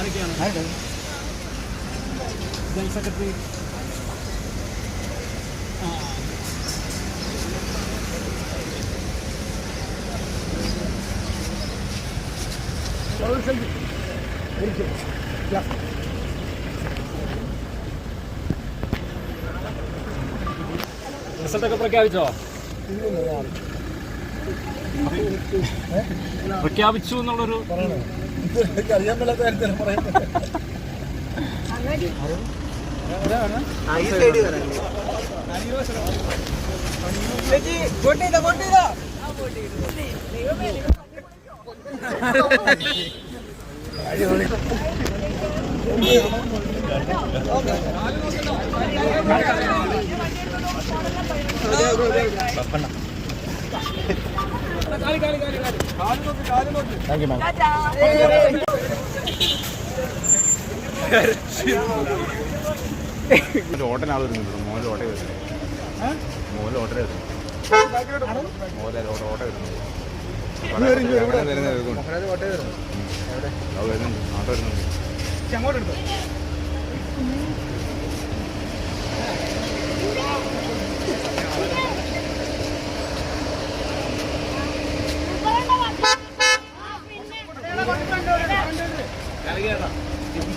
ആരൊക്കെയാണ്? General secretary റിസൾട്ടൊക്കെ പ്രഖ്യാപിച്ചോ? പ്രഖ്യാപിച്ചു എന്നുള്ളൊരു അറിയാൻ മേലാത്ത കാര്യത്തിലാണ് പറയുന്നത് താങ്ക് യു മാം ഓട്ടനാൾ വരുന്നുണ്ട് മോൽ ഓട്ട വരുന്നു മോൽ ഓട്ട വരുന്നു മോലെ ഓട്ട വരുന്നു വരുന്നുണ്ട് നാട്ട വരുന്നുണ്ട്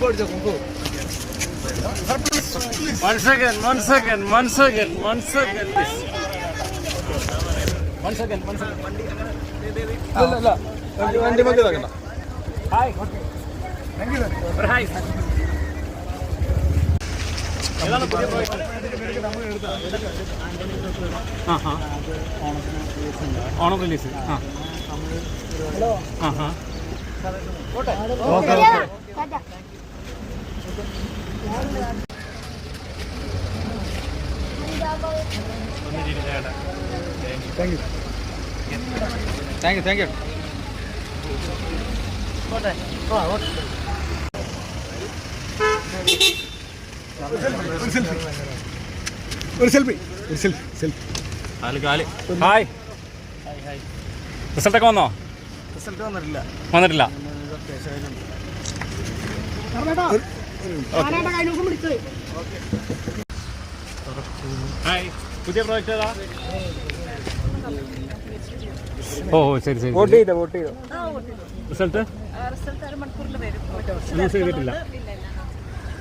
One second, one second, one second, one second. One second, one second. വണ്ടി മതി ഇതാക്കണ്ട Hi. ഒരു hi. ഏതാണ് പുതിയ project? ആ, ആ. ഓണം റിലീസ് ആ ആ ആ okay okay thank you thank you ഒരു സെൽഫി ഒരു സെൽഫി സെൽഫി കാൽ. കാൽ ഹായ് റിസൾട്ടൊക്കെ വന്നോ? റിസൾട്ട് വന്നിട്ടില്ല. വന്നിട്ടില്ല. ഹായ് പുതിയ പ്രോജക്റ്റ് ഓ ശരി ശരി വോട്ട് ചെയ്തോ വോട്ട് ചെയ്തോ? റിസൾട്ട്? അനൗൺസ് ചെയ്തിട്ടില്ല.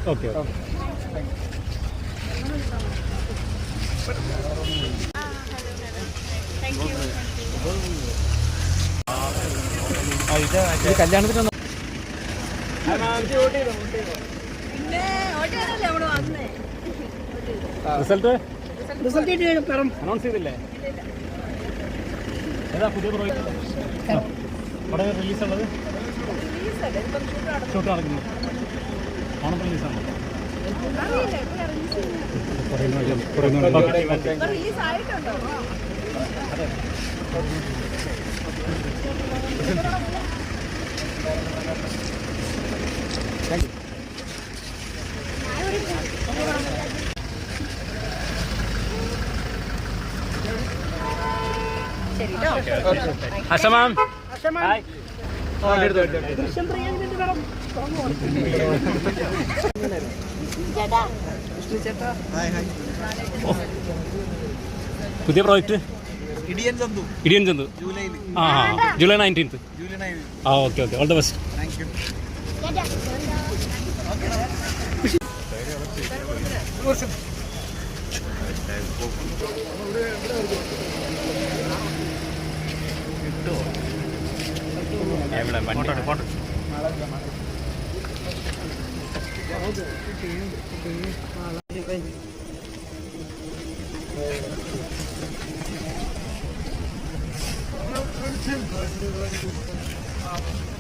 ഓക്കെ ഓക്കെ കല്യാണത്തിന് വന്നേ റിസൾട്ട്? റിസൾട്ട് അനൗൺസ് ചെയ്തില്ലേ? ഏതാ പുതിയ അവിടെ റിലീസ് ഉള്ളത് ഷൂട്ട് നടക്കുന്നു. ഓണം റിലീസാണ് റിലീസ് ആയിട്ടുണ്ടോ? ശരി ഹർഷ മാം ഹായ്. പുതിയ പ്രോജക്റ്റ്? ഇടിയൻ ചന്തു. ഇടിയൻ ചന്തു. ആ ജൂലൈ നയന്റീൻത്ത്. ആ okay okay. All the best thank you ആ